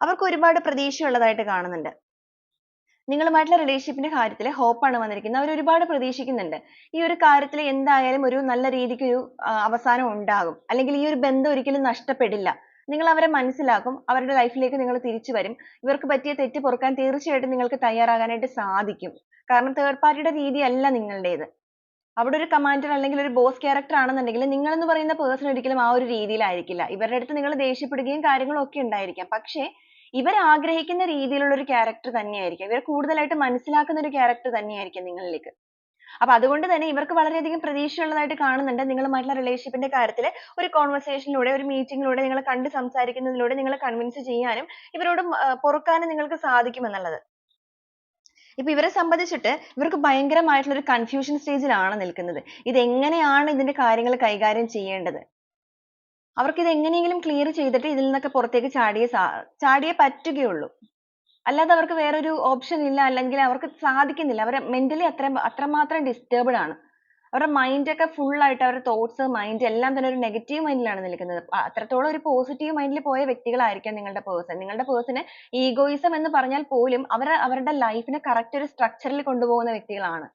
അവർക്ക് ഒരുപാട് പ്രതീക്ഷ ഉള്ളതായിട്ട് കാണുന്നുണ്ട്. നിങ്ങളുമായിട്ടുള്ള റിലേഷൻഷിപ്പിന്റെ ന്റെ കാര്യത്തിൽ ആണ് വന്നിരിക്കുന്നത്. അവർ ഒരുപാട് പ്രതീക്ഷിക്കുന്നുണ്ട്. ഈ ഒരു കാര്യത്തിൽ എന്തായാലും ഒരു നല്ല രീതിക്ക് ഒരു അവസാനം ഉണ്ടാകും. അല്ലെങ്കിൽ ഈ ഒരു ബന്ധം ഒരിക്കലും നഷ്ടപ്പെടില്ല. നിങ്ങൾ അവരെ മനസ്സിലാക്കും. അവരുടെ ലൈഫിലേക്ക് ലേക്ക് നിങ്ങൾ തിരിച്ചു വരും. ഇവർക്ക് പറ്റിയ തെറ്റ് പൊറുക്കാൻ തീർച്ചയായിട്ടും നിങ്ങൾക്ക് തയ്യാറാകാനായിട്ട് സാധിക്കും. കാരണം തേർഡ് പാർട്ടിയുടെ യുടെ രീതിയല്ല നിങ്ങളുടേത്. അവിടെ ഒരു കമാൻഡർ അല്ലെങ്കിൽ ഒരു ബോസ് ക്യാരക്ടർ ആണെന്നുണ്ടെങ്കിൽ നിങ്ങൾ എന്ന് പറയുന്ന പേഴ്സൺ ഒരിക്കലും ആ ഒരു രീതിയിലായിരിക്കില്ല. ഇവരുടെ അടുത്ത് നിങ്ങൾ ദേഷ്യപ്പെടുകയും കാര്യങ്ങളും ഒക്കെ ഉണ്ടായിരിക്കാം. പക്ഷേ ഇവർ ആഗ്രഹിക്കുന്ന രീതിയിലുള്ള ഒരു character തന്നെയായിരിക്കും. ഇവർ കൂടുതലായിട്ട് മനസ്സിലാക്കുന്ന ഒരു character തന്നെയായിരിക്കും നിങ്ങളിലേക്ക്. അപ്പൊ അതുകൊണ്ട് തന്നെ ഇവർക്ക് വളരെയധികം പ്രതീക്ഷയുള്ളതായിട്ട് കാണുന്നുണ്ട് നിങ്ങളുമായിട്ടുള്ള relationship ന്റെ കാര്യത്തിൽ ഒരു conversation ഒരു meeting ലൂടെ നിങ്ങളെ കണ്ട് സംസാരിക്കുന്നതിലൂടെ നിങ്ങളെ convince ചെയ്യാനും ഇവരോട് പൊറുക്കാനും നിങ്ങൾക്ക് സാധിക്കും എന്നുള്ളത്. ഇപ്പൊ ഇവരെ സംബന്ധിച്ചിട്ട് ഇവർക്ക് ഭയങ്കരമായിട്ടുള്ള ഒരു confusion stage ലാണ് നിൽക്കുന്നത്. ഇത് എങ്ങനെയാണ് ഇതിന്റെ കാര്യങ്ങൾ കൈകാര്യം ചെയ്യേണ്ടത്? അവർക്ക് ഇത് എങ്ങനെയെങ്കിലും clear ചെയ്തിട്ട് ഇതിൽ നിന്നൊക്കെ പുറത്തേക്ക് ചാടിയേ സാ ചാടിയേ പറ്റുകയുള്ളൂ. അല്ലാതെ അവർക്ക് വേറൊരു ഓപ്ഷൻ ഇല്ല അല്ലെങ്കിൽ അവർക്ക് സാധിക്കുന്നില്ല. അവർ മെന്റലി അത്ര അത്രമാത്രം disturbed ആണ്. അവരുടെ mind ഒക്കെ full ആയിട്ട് അവരുടെ thoughts, മൈൻഡ് എല്ലാം തന്നെ ഒരു നെഗറ്റീവ് മൈൻഡിലാണ് ലാണ് നിൽക്കുന്നത്. അത്രത്തോളം ഒരു പോസിറ്റീവ് മൈൻഡിൽ പോയ വ്യക്തികളായിരിക്കാം നിങ്ങളുടെ പേഴ്സൺ നിങ്ങളുടെ person ഈഗോയിസം എന്ന് പറഞ്ഞാൽ പോലും അവർ അവരുടെ ലൈഫിനെ correct ഒരു structure ൽ കൊണ്ടുപോകുന്ന വ്യക്തികളാണ്.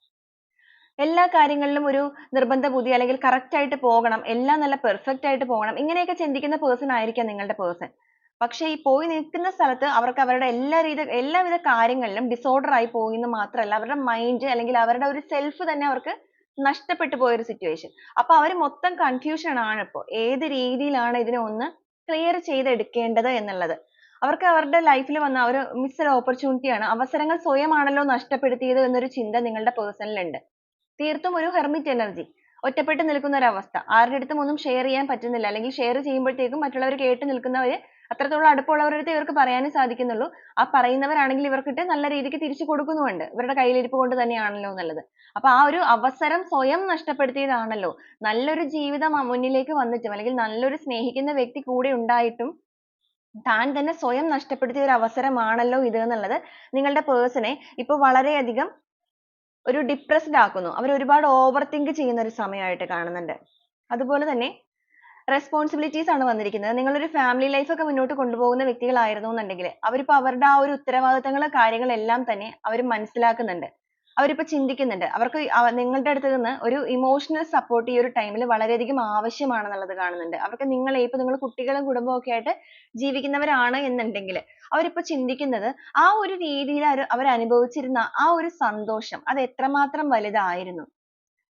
എല്ലാ കാര്യങ്ങളിലും ഒരു നിർബന്ധ ബുദ്ധി അല്ലെങ്കിൽ correct ആയിട്ട് പോകണം. എല്ലാം നല്ല പെർഫെക്റ്റ് ആയിട്ട് പോകണം. ഇങ്ങനെയൊക്കെ ചിന്തിക്കുന്ന പേഴ്സൺ ആയിരിക്കാം നിങ്ങളുടെ person. പക്ഷേ ഈ പോയി നിൽക്കുന്ന സ്ഥലത്ത് അവർക്ക് അവരുടെ എല്ലാ രീതി എല്ലാവിധ കാര്യങ്ങളിലും disorder ആയി പോയി എന്ന് മാത്രമല്ല അവരുടെ mind അല്ലെങ്കിൽ അവരുടെ ഒരു self തന്നെ അവർക്ക് നഷ്ടപ്പെട്ടു പോയ ഒരു situation. അപ്പൊ അവർ മൊത്തം confusion ആണ് ഇപ്പൊ. ഏത് രീതിയിലാണ് ഇതിനെ ഒന്ന് clear ചെയ്തെടുക്കേണ്ടത് എന്നുള്ളത്. അവർക്ക് അവരുടെ life വന്ന ഒരു missed opportunity ആണ്. അവസരങ്ങൾ സ്വയമാണല്ലോ നഷ്ടപ്പെടുത്തിയത് എന്നൊരു ചിന്ത നിങ്ങളുടെ person ഉണ്ട്. തീർത്തും ഒരു hermit energy. ഒറ്റപ്പെട്ടു നിൽക്കുന്ന ഒരു അവസ്ഥ. ആരുടെ അടുത്തും ഒന്നും share ചെയ്യാൻ പറ്റുന്നില്ല. അല്ലെങ്കിൽ share ചെയ്യുമ്പോഴത്തേക്കും മറ്റുള്ളവർ കേട്ട് നിൽക്കുന്നവർ അത്രത്തോളം അടുപ്പമുള്ളവരുടെ അടുത്തേ ഇവർക്ക് പറയാനും സാധിക്കുന്നുള്ളൂ. ആ പറയുന്നവരാണെങ്കിൽ ഇവർക്കിട്ട് നല്ല രീതിക്ക് തിരിച്ചു കൊടുക്കുന്നുമുണ്ട്. ഇവരുടെ കയ്യിലിരിപ്പ് കൊണ്ട് തന്നെയാണല്ലോ എന്നുള്ളത്. അപ്പൊ ആ ഒരു അവസരം സ്വയം നഷ്ടപ്പെടുത്തിയതാണല്ലോ. നല്ലൊരു ജീവിതം മുന്നിലേക്ക് വന്നിട്ടും അല്ലെങ്കിൽ നല്ലൊരു സ്നേഹിക്കുന്ന വ്യക്തി കൂടെ ഉണ്ടായിട്ടും താൻ തന്നെ സ്വയം നഷ്ടപ്പെടുത്തിയ ഒരു അവസരമാണല്ലോ ഇത് എന്നുള്ളത് നിങ്ങളുടെ പേഴ്സണെ ഇപ്പോൾ ഇപ്പൊ വളരെയധികം ഒരു ഡിപ്രസ്ഡ് ആക്കുന്നു. അവർ ഒരുപാട് ഓവർ തിങ്ക് ചെയ്യുന്ന ഒരു സമയമായിട്ട് കാണുന്നുണ്ട്. അതുപോലെ തന്നെ റെസ്പോൺസിബിലിറ്റീസ് ആണ് വന്നിരിക്കുന്നത്. നിങ്ങൾ ഒരു ഫാമിലി ലൈഫ് ഒക്കെ മുന്നോട്ട് കൊണ്ടുപോകുന്ന വ്യക്തികളായിരുന്നു എന്നുണ്ടെങ്കിൽ അവരിപ്പോ അവരുടെ ആ ഒരു ഉത്തരവാദിത്തങ്ങൾ കാര്യങ്ങളെല്ലാം തന്നെ അവർ മനസ്സിലാക്കുന്നുണ്ട്. അവരിപ്പോ ചിന്തിക്കുന്നുണ്ട്. അവർക്ക് നിങ്ങളുടെ അടുത്ത് നിന്ന് ഒരു ഇമോഷണൽ സപ്പോർട്ട് ഈ ഒരു ടൈമിൽ വളരെയധികം ആവശ്യമാണെന്നുള്ളത് കാണുന്നുണ്ട്. അവർക്ക് നിങ്ങളെ ഇപ്പൊ നിങ്ങൾ കുട്ടികളും കുടുംബവും ഒക്കെ ആയിട്ട് ജീവിക്കുന്നവരാണ് എന്നുണ്ടെങ്കിൽ അവരിപ്പോ ചിന്തിക്കുന്നത് ആ ഒരു രീതിയിൽ അവർ അനുഭവിച്ചിരുന്ന ആ ഒരു സന്തോഷം അത് എത്രമാത്രം വലുതായിരുന്നു.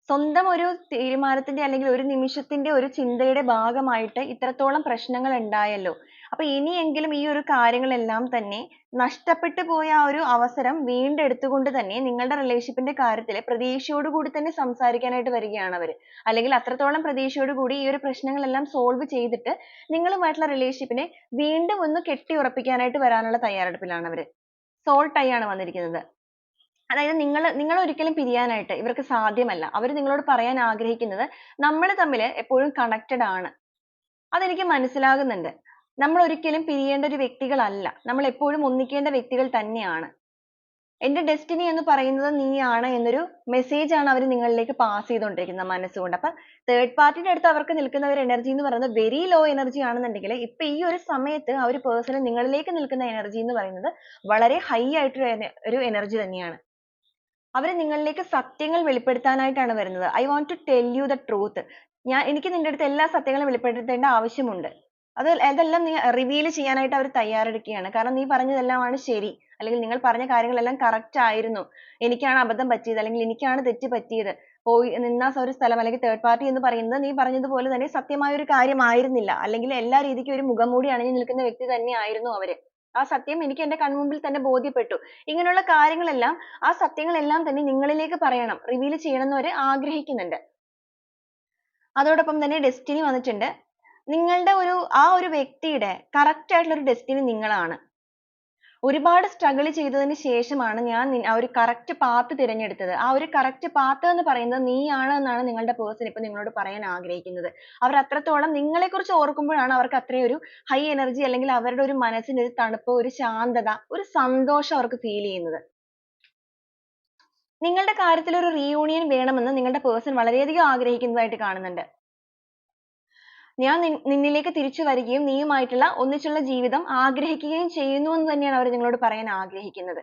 സ്വന്തം ഒരു തീരുമാനത്തിന്റെ അല്ലെങ്കിൽ ഒരു നിമിഷത്തിന്റെ ഒരു ചിന്തയുടെ ഭാഗമായിട്ട് ഇത്രത്തോളം പ്രശ്നങ്ങൾ ഉണ്ടായല്ലോ. അപ്പൊ ഇനിയെങ്കിലും ഈ ഒരു കാര്യങ്ങളെല്ലാം തന്നെ നഷ്ടപ്പെട്ടു പോയ ആ ഒരു അവസരം വീണ്ടെടുത്തുകൊണ്ട് തന്നെ നിങ്ങളുടെ റിലേഷൻഷിപ്പിന്റെ ന്റെ കാര്യത്തിൽ പ്രതീക്ഷയോട് കൂടി തന്നെ സംസാരിക്കാനായിട്ട് വരികയാണ് അവർ. അല്ലെങ്കിൽ അത്രത്തോളം പ്രതീക്ഷയോട് കൂടി ഈ ഒരു പ്രശ്നങ്ങളെല്ലാം സോൾവ് ചെയ്തിട്ട് നിങ്ങളുമായിട്ടുള്ള റിലേഷൻഷിപ്പിനെ വീണ്ടും ഒന്ന് കെട്ടിയുറപ്പിക്കാനായിട്ട് വരാനുള്ള തയ്യാറെടുപ്പിലാണ് അവർ. സോൾട്ടായി ആണ് വന്നിരിക്കുന്നത്. അതായത് നിങ്ങൾ നിങ്ങൾ ഒരിക്കലും പിരിയാനായിട്ട് ഇവർക്ക് സാധ്യമല്ല. അവർ നിങ്ങളോട് പറയാൻ ആഗ്രഹിക്കുന്നത് നമ്മൾ തമ്മിൽ എപ്പോഴും connected ആണ്. അതെനിക്ക് മനസ്സിലാകുന്നുണ്ട്. നമ്മൾ ഒരിക്കലും പിരിയേണ്ട ഒരു വ്യക്തികളല്ല. നമ്മൾ എപ്പോഴും ഒന്നിക്കേണ്ട വ്യക്തികൾ തന്നെയാണ്. എന്റെ destiny എന്ന് പറയുന്നത് നീയാണ് എന്നൊരു message ആണ് അവർ നിങ്ങളിലേക്ക് pass ചെയ്തുകൊണ്ടിരിക്കുന്നത് മനസ്സുകൊണ്ട്. അപ്പോൾ third party യുടെ അടുത്ത് അവർക്ക് നിൽക്കുന്ന ഒരു energy എന്ന് പറയുന്നത് very low energy ആണെന്നുണ്ടെങ്കിൽ ഇപ്പൊ ഈ ഒരു സമയത്ത് ആ ഒരു person നിങ്ങളിലേക്ക് നിൽക്കുന്ന energy എന്ന് പറയുന്നത് വളരെ high ആയിട്ടുള്ള ഒരു energy തന്നെയാണ്. അവർ നിങ്ങളിലേക്ക് സത്യങ്ങൾ വെളിപ്പെടുത്താനായിട്ടാണ് വരുന്നത്. I want to tell you the truth ഞാൻ എനിക്ക് നിന്റെ അടുത്ത് എല്ലാ സത്യങ്ങളും വെളിപ്പെടുത്തേണ്ട ആവശ്യമുണ്ട്. അത് അതെല്ലാം നീ റിവീൽ ചെയ്യാനായിട്ട് അവർ തയ്യാറെടുക്കുകയാണ്. കാരണം നീ പറഞ്ഞതെല്ലാമാണ് ശരി. അല്ലെങ്കിൽ നിങ്ങൾ പറഞ്ഞ കാര്യങ്ങളെല്ലാം കറക്റ്റ് ആയിരുന്നു. എനിക്കാണ് അബദ്ധം പറ്റിയത്. അല്ലെങ്കിൽ എനിക്കാണ് തെറ്റ് പറ്റിയത്. പോയി നിന്ന ഒരു സ്ഥലം അല്ലെങ്കിൽ തേർഡ് പാർട്ടി എന്ന് പറയുന്നത് നീ പറഞ്ഞതുപോലെ തന്നെ സത്യമായ ഒരു കാര്യമായിരുന്നില്ല. അല്ലെങ്കിൽ എല്ലാ രീതിക്കും ഒരു മുഖംമൂടി അണിഞ്ഞു നിൽക്കുന്ന വ്യക്തി തന്നെയായിരുന്നു അവർ. ആ സത്യം എനിക്ക് എന്റെ കൺമുമ്പിൽ തന്നെ ബോധ്യപ്പെട്ടു. ഇങ്ങനെയുള്ള കാര്യങ്ങളെല്ലാം ആ സത്യങ്ങളെല്ലാം തന്നെ നിങ്ങളിലേക്ക് പറയണം. റിവീൽ ചെയ്യണം എന്ന് ആഗ്രഹിക്കുന്നുണ്ട്. അതോടൊപ്പം തന്നെ destiny വന്നിട്ടുണ്ട്. നിങ്ങളുടെ ഒരു ആ ഒരു വ്യക്തിയുടെ correct ആയിട്ടുള്ള ഒരു destiny നിങ്ങളാണ്. ഒരുപാട് സ്ട്രഗിൾ ചെയ്തതിന് ശേഷമാണ് ഞാൻ ആ ഒരു correct പാത്ത് തിരഞ്ഞെടുത്തത്. ആ ഒരു correct പാത്ത് എന്ന് പറയുന്നത് നീയാണ് എന്നാണ് നിങ്ങളുടെ പേഴ്സൺ ഇപ്പൊ നിങ്ങളോട് പറയാൻ ആഗ്രഹിക്കുന്നത്. അവർ അത്രത്തോളം നിങ്ങളെ കുറിച്ച് ഓർക്കുമ്പോഴാണ് അവർക്ക് അത്രയും ഒരു ഹൈ എനർജി അല്ലെങ്കിൽ അവരുടെ ഒരു മനസ്സിന് ഒരു തണുപ്പ് ഒരു ശാന്തത ഒരു സന്തോഷം അവർക്ക് ഫീൽ ചെയ്യുന്നത്. നിങ്ങളുടെ കാര്യത്തിൽ ഒരു reunion വേണമെന്ന് നിങ്ങളുടെ person വളരെയധികം ആഗ്രഹിക്കുന്നതായിട്ട് കാണുന്നുണ്ട്. ഞാൻ നിൻ നിന്നിലേക്ക് തിരിച്ചു വരികയും നീയുമായിട്ടുള്ള ഒന്നിച്ചുള്ള ജീവിതം ആഗ്രഹിക്കുകയും ചെയ്യുന്നു എന്ന് തന്നെയാണ് അവർ നിങ്ങളോട് പറയാൻ ആഗ്രഹിക്കുന്നത്.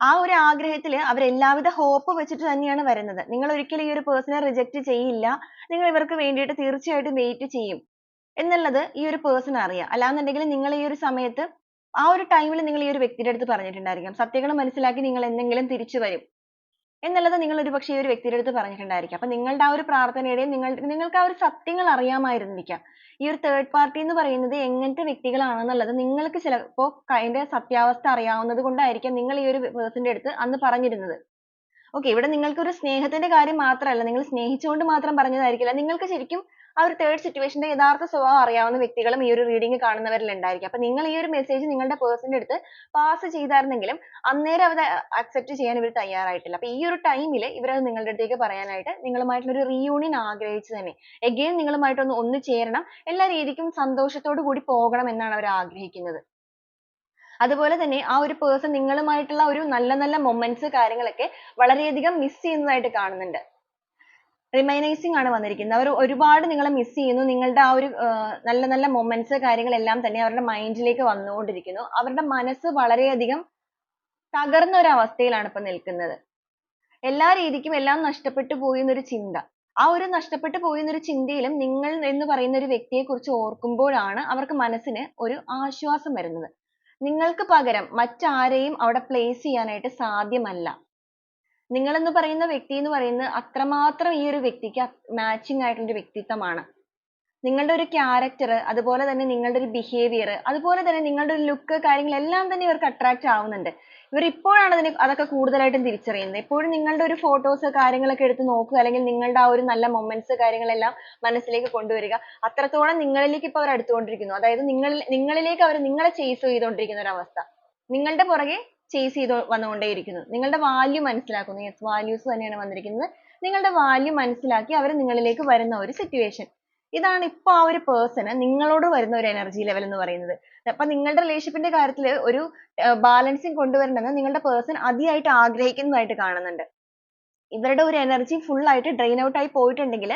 ആ ഒരു ആഗ്രഹത്തിൽ അവർ എല്ലാവിധ hope വെച്ചിട്ട് തന്നെയാണ് വരുന്നത്. നിങ്ങൾ ഒരിക്കലും ഈ ഒരു person നെ reject ചെയ്യില്ല. നിങ്ങൾ ഇവർക്ക് വേണ്ടിയിട്ട് തീർച്ചയായിട്ടും wait ചെയ്യും. എന്നുള്ളത് ഈ ഒരു person അറിയാം. അല്ലാന്നുണ്ടെങ്കിൽ നിങ്ങൾ ഈ ഒരു സമയത്ത് ആ ഒരു time നിങ്ങൾ ഈ ഒരു വ്യക്തിയുടെ അടുത്ത് പറഞ്ഞിട്ടുണ്ടായിരിക്കാം. സത്യങ്ങൾ മനസ്സിലാക്കി നിങ്ങൾ എന്നെങ്കിലും തിരിച്ചു വരും. എന്നുള്ളത് നിങ്ങൾ ഒരുപക്ഷേ ഈ ഒരു വ്യക്തിയുടെ അടുത്ത് പറഞ്ഞിട്ടുണ്ടായിരിക്കാം. അപ്പൊ നിങ്ങളുടെ ആ ഒരു പ്രാർത്ഥനയുടെയും നിങ്ങൾ നിങ്ങൾക്ക് ആ ഒരു സത്യങ്ങൾ അറിയാമായിരുന്നിരിക്കാം. ഈ ഒരു തേർഡ് പാർട്ടി എന്ന് പറയുന്നത് എങ്ങനത്തെ വ്യക്തികളാണെന്നുള്ളത് നിങ്ങൾക്ക് ചിലപ്പോ അതിന്റെ സത്യാവസ്ഥ അറിയാവുന്നത് കൊണ്ടായിരിക്കാം നിങ്ങൾ ഈ ഒരു person ന്റെ അടുത്ത് അന്ന് പറഞ്ഞിരുന്നത്. Okay ഇവിടെ നിങ്ങൾക്ക് ഒരു സ്നേഹത്തിന്റെ കാര്യം മാത്രമല്ല നിങ്ങൾ സ്നേഹിച്ചുകൊണ്ട് മാത്രം പറഞ്ഞതായിരിക്കില്ല. നിങ്ങൾക്ക് ശരിക്കും ആ ഒരു third situation ന്റെ യഥാർത്ഥ സ്വഭാവം അറിയാവുന്ന വ്യക്തികളും ഈ ഒരു reading കാണുന്നവരിൽ ഉണ്ടായിരിക്കും. അപ്പോൾ നിങ്ങൾ ഈ ഒരു message നിങ്ങളുടെ person ന്റെ അടുത്ത് pass ചെയ്തായിരുന്നെങ്കിലും അന്നേരം അത് accept ചെയ്യാൻ ഇവർ തയ്യാറായിട്ടില്ല. അപ്പോൾ ഈ ഒരു time ൽ ഇവർ അത് നിങ്ങളുടെ അടുത്തേക്ക് പറയാനായിട്ട് നിങ്ങളുമായിട്ടുള്ള ഒരു reunion ആഗ്രഹിച്ചു തന്നെ again നിങ്ങളുമായിട്ട് ഒന്ന് ഒന്ന് ചേരണം എല്ലാ രീതിക്കും സന്തോഷത്തോടു കൂടി പോകണം എന്നാണ് അവർ ആഗ്രഹിക്കുന്നത്. അതുപോലെ തന്നെ ആ ഒരു person നിങ്ങളുമായിട്ടുള്ള ഒരു നല്ല നല്ല moments കാര്യങ്ങളൊക്കെ വളരെയധികം miss ചെയ്യുന്നതായിട്ട് കാണുന്നുണ്ട്. Reminiscing ആണ് വന്നിരിക്കുന്നത്. അവർ ഒരുപാട് നിങ്ങളെ മിസ് ചെയ്യുന്നു. നിങ്ങളുടെ ആ ഒരു നല്ല നല്ല മൊമെന്റ്സ് കാര്യങ്ങളെല്ലാം തന്നെ അവരുടെ മൈൻഡിലേക്ക് ലേക്ക് വന്നുകൊണ്ടിരിക്കുന്നു. അവരുടെ മനസ്സ് വളരെയധികം തകർന്ന ഒരു അവസ്ഥയിലാണ് ഇപ്പൊ നിൽക്കുന്നത്. എല്ലാ രീതിക്കും എല്ലാം നഷ്ടപ്പെട്ടു പോയി എന്നൊരു ചിന്ത. ആ ഒരു നഷ്ടപ്പെട്ടു പോയി എന്നൊരു ചിന്തയിലും നിങ്ങൾ എന്ന് പറയുന്ന ഒരു വ്യക്തിയെ കുറിച്ച് ഓർക്കുമ്പോഴാണ് അവർക്ക് മനസ്സിന് ഒരു ആശ്വാസം വരുന്നത്. നിങ്ങൾക്ക് പകരം മറ്റാരെയും അവിടെ place ചെയ്യാനായിട്ട് സാധ്യമല്ല. നിങ്ങൾ എന്ന് പറയുന്ന വ്യക്തി എന്ന് പറയുന്നത് അത്രമാത്രം ഈ ഒരു വ്യക്തിക്ക് മാച്ചിങ് ആയിട്ടുള്ള ഒരു വ്യക്തിത്വമാണ്. നിങ്ങളുടെ ഒരു ക്യാരക്ടർ അതുപോലെ തന്നെ നിങ്ങളുടെ ഒരു ബിഹേവിയർ അതുപോലെ തന്നെ നിങ്ങളുടെ ഒരു ലുക്ക് കാര്യങ്ങൾ എല്ലാം തന്നെ ഇവർക്ക് അട്രാക്റ്റ് ആവുന്നുണ്ട്. ഇവർ ഇപ്പോഴാണ് അതിനെ അതൊക്കെ കൂടുതലായിട്ടും തിരിച്ചറിയുന്നത്. എപ്പോഴും നിങ്ങളുടെ ഒരു ഫോട്ടോസ് കാര്യങ്ങളൊക്കെ എടുത്ത് നോക്കുക അല്ലെങ്കിൽ നിങ്ങളുടെ ആ ഒരു നല്ല മൊമെന്റ്സ് കാര്യങ്ങളെല്ലാം മനസ്സിലേക്ക് കൊണ്ടുവരിക. അത്രത്തോളം നിങ്ങളിലേക്ക് ഇപ്പൊ അവർ അടുത്തുകൊണ്ടിരിക്കുന്നു. അതായത് നിങ്ങൾ നിങ്ങളിലേക്ക് അവർ നിങ്ങളെ chase ചെയ്തുകൊണ്ടിരിക്കുന്ന ഒരു അവസ്ഥ. നിങ്ങളുടെ പുറകെ chase ചെയ്ത് വന്നുകൊണ്ടേയിരിക്കുന്നു. നിങ്ങളുടെ വാല്യൂ മനസ്സിലാക്കുന്നു. Yes വാല്യൂസ് തന്നെയാണ് വന്നിരിക്കുന്നത്. നിങ്ങളുടെ വാല്യൂ മനസ്സിലാക്കി അവർ നിങ്ങളിലേക്ക് വരുന്ന ഒരു സിറ്റുവേഷൻ ഇതാണ് ഇപ്പൊ ആ ഒരു person നിങ്ങളോട് വരുന്ന ഒരു എനർജി ലെവൽ എന്ന് പറയുന്നത്. അപ്പൊ നിങ്ങളുടെ റിലേഷൻഷിപ്പിന്റെ ന്റെ കാര്യത്തിൽ ഒരു ബാലൻസിങ് കൊണ്ടുവരണമെന്ന് നിങ്ങളുടെ പേഴ്സൺ അതിയായിട്ട് ആഗ്രഹിക്കുന്നതായിട്ട് കാണുന്നുണ്ട്. ഇവരുടെ ഒരു എനർജി ഫുൾ ആയിട്ട് ഡ്രെയിൻ ഔട്ട് ആയി പോയിട്ടുണ്ടെങ്കിൽ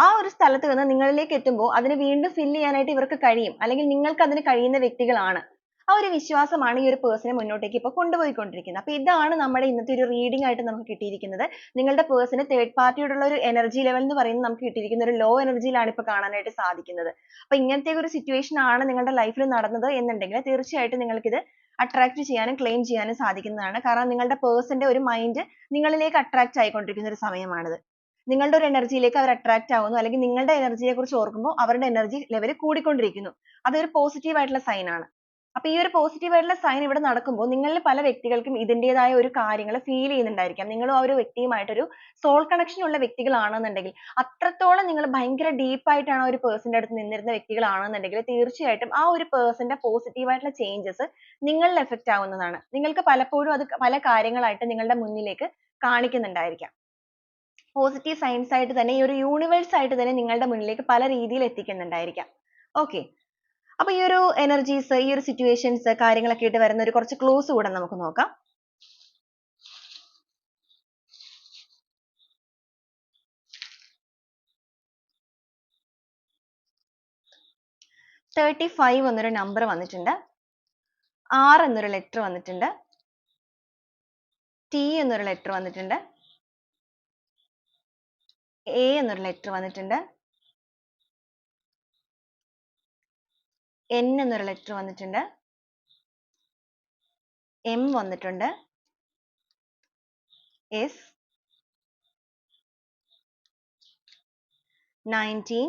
ആ ഒരു സ്ഥലത്ത് നിന്ന് നിങ്ങളിലേക്ക് എത്തുമ്പോൾ അതിനെ വീണ്ടും fill ചെയ്യാനായിട്ട് ഇവർക്ക് കഴിയും. അല്ലെങ്കിൽ നിങ്ങൾക്ക് അതിന് കഴിയുന്ന വ്യക്തികളാണ്. ആ ഒരു വിശ്വാസമാണ് ഈ ഒരു നെ മുന്നോട്ടേക്ക് ഇപ്പോൾ കൊണ്ടുപോയിക്കൊണ്ടിരിക്കുന്നത്. അപ്പോൾ ഇതാണ് നമ്മുടെ ഇന്നത്തെ ഒരു റീഡിംഗ് ആയിട്ട് നമുക്ക് കിട്ടിയിരിക്കുന്നത്. നിങ്ങളുടെ person തേർഡ് party യോടുള്ള ഒരു എനർജി ലെവൽ എന്ന് പറയുന്നത് നമുക്ക് കിട്ടിയിരിക്കുന്ന ഒരു ലോ എനർജിയിലാണ് യിലാണ് ഇപ്പോൾ കാണാനായിട്ട് സാധിക്കുന്നത്. അപ്പോൾ ഇങ്ങനത്തെ ഒരു സിറ്റുവേഷൻ ആണ് നിങ്ങളുടെ ലൈഫിൽ നടന്നത് എന്നുണ്ടെങ്കിൽ തീർച്ചയായിട്ടും നിങ്ങൾക്ക് ഇത് attract ചെയ്യാനും ക്ലെയിം ചെയ്യാനും സാധിക്കുന്നതാണ്. കാരണം നിങ്ങളുടെ person ന്റെ ഒരു മൈൻഡ് നിങ്ങളിലേക്ക് attract ആയിക്കൊണ്ടിരിക്കുന്ന ഒരു സമയമാണിത്. നിങ്ങളുടെ ഒരു എനർജിയിലേക്ക് യിലേക്ക് അവർ attract ആവുന്നു അല്ലെങ്കിൽ നിങ്ങളുടെ energy യെ കുറിച്ച് ഓർക്കുമ്പോൾ അവരുടെ എനർജി ലെവൽ കൂടിക്കൊണ്ടിരിക്കുന്നു. അതൊരു പോസിറ്റീവ് ആയിട്ടുള്ള സൈൻ ആണ്. അപ്പോൾ ഈ ഒരു positive ആയിട്ടുള്ള sign ഇവിടെ നടക്കുമ്പോൾ നിങ്ങളിൽ പല വ്യക്തികൾക്കും ഇതിന്റേതായ ഒരു കാര്യങ്ങൾ feel ചെയ്യുന്നുണ്ടായിരിക്കാം. നിങ്ങളും ആ ഒരു വ്യക്തിയുമായിട്ട് ഒരു soul connection ഉള്ള വ്യക്തികളാണെന്നുണ്ടെങ്കിൽ അത്രത്തോളം നിങ്ങൾ ഭയങ്കര deep ആയിട്ടാണ് ആ ഒരു person ന്റെ അടുത്ത് നിന്നിരുന്ന വ്യക്തികളാണെന്നുണ്ടെങ്കിൽ തീർച്ചയായിട്ടും ആ ഒരു person ന്റെ positive ആയിട്ടുള്ള changes നിങ്ങളിൽ effect ആവുന്നതാണ്. നിങ്ങൾക്ക് പലപ്പോഴും അത് പല കാര്യങ്ങളായിട്ട് നിങ്ങളുടെ മുന്നിലേക്ക് കാണിക്കുന്നുണ്ടായിരിക്കാം. positive signs ആയിട്ട് തന്നെ ഈ ഒരു universe ആയിട്ട് തന്നെ നിങ്ങളുടെ മുന്നിലേക്ക് പല രീതിയിൽ എത്തിക്കുന്നുണ്ടായിരിക്കാം. okay. അപ്പോൾ ഈ ഒരു energies ഈ ഒരു situations കാര്യങ്ങളൊക്കെ ആയിട്ട് വരുന്ന ഒരു കുറച്ച് clues കൂടെ നമുക്ക് നോക്കാം. thirty five എന്നൊരു നമ്പർ വന്നിട്ടുണ്ട്. R എന്നൊരു ലെറ്റർ വന്നിട്ടുണ്ട്. ടി എന്നൊരു ലെറ്റർ വന്നിട്ടുണ്ട്. എ എന്നൊരു ലെറ്റർ വന്നിട്ടുണ്ട്. എൻ എന്നൊരു ലെറ്റർ വന്നിട്ടുണ്ട്. എം വന്നിട്ടുണ്ട്. S nineteen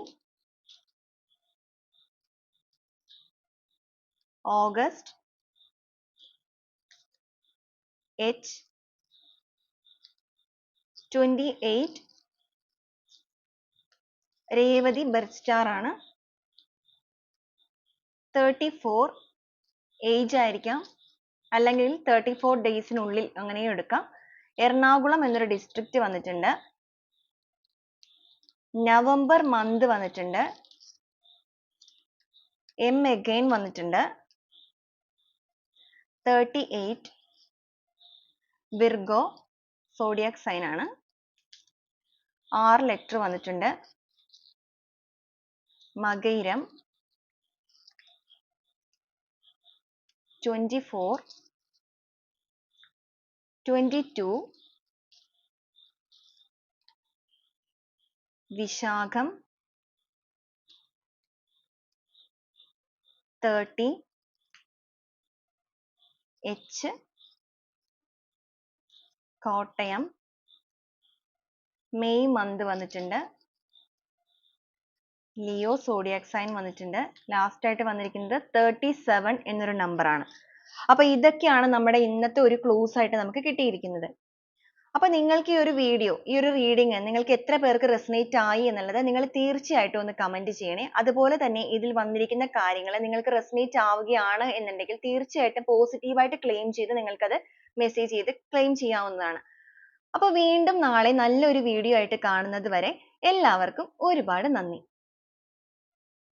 August H twenty eight Revathi birth star ആണ്. Thirty ഫോർ ഏജ് ആയിരിക്കാം അല്ലെങ്കിൽ തേർട്ടി ഫോർ ഡേയ്സിനുള്ളിൽ അങ്ങനെയും എടുക്കാം. എറണാകുളം എന്നൊരു ഡിസ്ട്രിക്റ്റ് വന്നിട്ടുണ്ട്. നവംബർ മന്ത് വന്നിട്ടുണ്ട്. എം എഗെയിൻ വന്നിട്ടുണ്ട്. Thirty eight Virgo zodiac sign ആണ്. ആറ് ലെറ്റർ വന്നിട്ടുണ്ട്. Makayiram twenty four twenty two Vishakham thirty H Kottayam May month വന്നിട്ടുണ്ട്. ലിയോ സോഡിയാക് സൈൻ വന്നിട്ടുണ്ട്. ലാസ്റ്റ് ആയിട്ട് വന്നിരിക്കുന്നത് തേർട്ടി സെവൻ എന്നൊരു ആണ്. അപ്പോൾ ഇതൊക്കെയാണ് നമ്മുടെ ഇന്നത്തെ ഒരു ക്ലൂസ് ആയിട്ട് നമുക്ക് കിട്ടിയിരിക്കുന്നത്. അപ്പോൾ നിങ്ങൾക്ക് ഈ ഒരു വീഡിയോ ഈ ഒരു റീഡിങ് നിങ്ങൾക്ക് എത്ര പേർക്ക് റെസനേറ്റ് ആയി എന്നുള്ളത് നിങ്ങൾ തീർച്ചയായിട്ടും ഒന്ന് കമന്റ് ചെയ്യണേ. അതുപോലെ തന്നെ ഇതിൽ വന്നിരിക്കുന്ന കാര്യങ്ങൾ നിങ്ങൾക്ക് റെസനേറ്റ് ആവുകയാണ് എന്നുണ്ടെങ്കിൽ തീർച്ചയായിട്ടും പോസിറ്റീവായിട്ട് ക്ലെയിം ചെയ്ത് നിങ്ങൾക്കത് മെസ്സേജ് ചെയ്ത് ക്ലെയിം ചെയ്യാവുന്നതാണ്. അപ്പോൾ വീണ്ടും നാളെ നല്ലൊരു വീഡിയോ ആയിട്ട് കാണുന്നത് വരെ എല്ലാവർക്കും ഒരുപാട് നന്ദി.